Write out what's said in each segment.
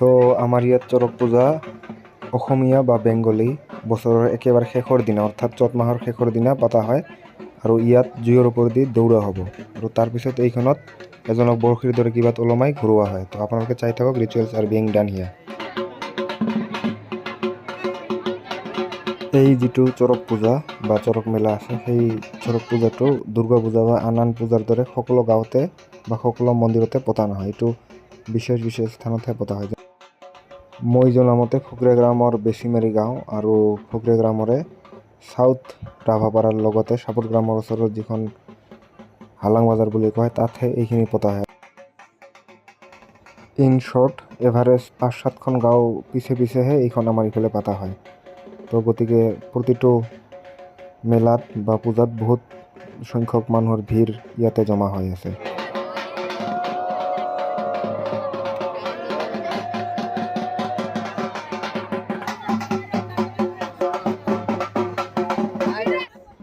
চ' আমাৰ ইয়াত চৰক পূজা অসমীয়া বা বেংগলী বছৰৰ একেবাৰে শেষৰ দিনা, অৰ্থাৎ চ'ত মাহৰ শেষৰ দিনা পতা হয় আৰু ইয়াত জুইৰ ওপৰেদি দৌৰা হ'ব। আৰু তাৰপিছত এইখনত এজনক বৰশীৰ দৰে কিবাত ওলমাই ঘূৰোৱা হয়। তো আপোনালোকে চাই থাকক ৰিচুৱেলছ আৰ বিং ডান হিয়া এই যিটো চৰক পূজা বা চৰক মেলা আছে, সেই চৰক পূজাটো দুৰ্গা পূজা বা আন আন পূজাৰ দৰে সকলো গাঁৱতে বা সকলো মন্দিৰতে পতা নহয়। এইটো বিশেষ বিশেষ স্থানতহে পতা হয়। মই জনামতে ফুকৰেগ্ৰামৰ বেচিমাৰী গাঁও আৰু ফুকৰেগ্ৰামৰে চাউথ ৰাভাপাৰাৰ লগতে চাপৰ গ্ৰামৰ ওচৰত যিখন হালাং বাজাৰ বুলি কয়, তাতহে এইখিনি পতা হয়। ইন শ্বৰ্ট এভাৰেজ পাঁচ সাতখন গাঁও পিছে পিছেহে এইখন আমাৰ ইফালে পতা হয়। তো গতিকে প্ৰতিটো মেলাত বা পূজাত বহুত সংখ্যক মানুহৰ ভিৰ ইয়াতে জমা হৈ আছে।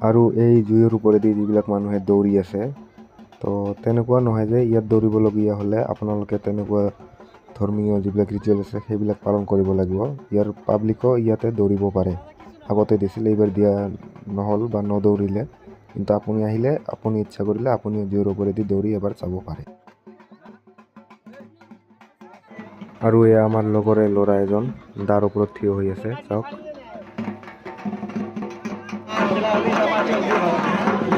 আৰু এই জুইৰ ওপৰেদি যিবিলাক মানুহে দৌৰি আছে তো তেনেকুৱা নহয় যে ইয়াত দৌৰিবলগীয়া হ'লে আপোনালোকে তেনেকুৱা ধৰ্মীয় যিবিলাক ৰিচুৱেল আছে সেইবিলাক পালন কৰিব লাগিব। ইয়াৰ পাব্লিকো ইয়াতে দৌৰিব পাৰে। আগতে দিছিল এইবাৰ দিয়া নহ'ল বা নদৌৰিলে। কিন্তু আপুনি আহিলে আপুনি ইচ্ছা কৰিলে আপুনি জুইৰ ওপৰেদি দৌৰি এবাৰ চাব পাৰে। আৰু এয়া আমাৰ লগৰে ল'ৰা এজন দাৰ ওপৰত থিয় হৈ আছে চাওক। Thank you.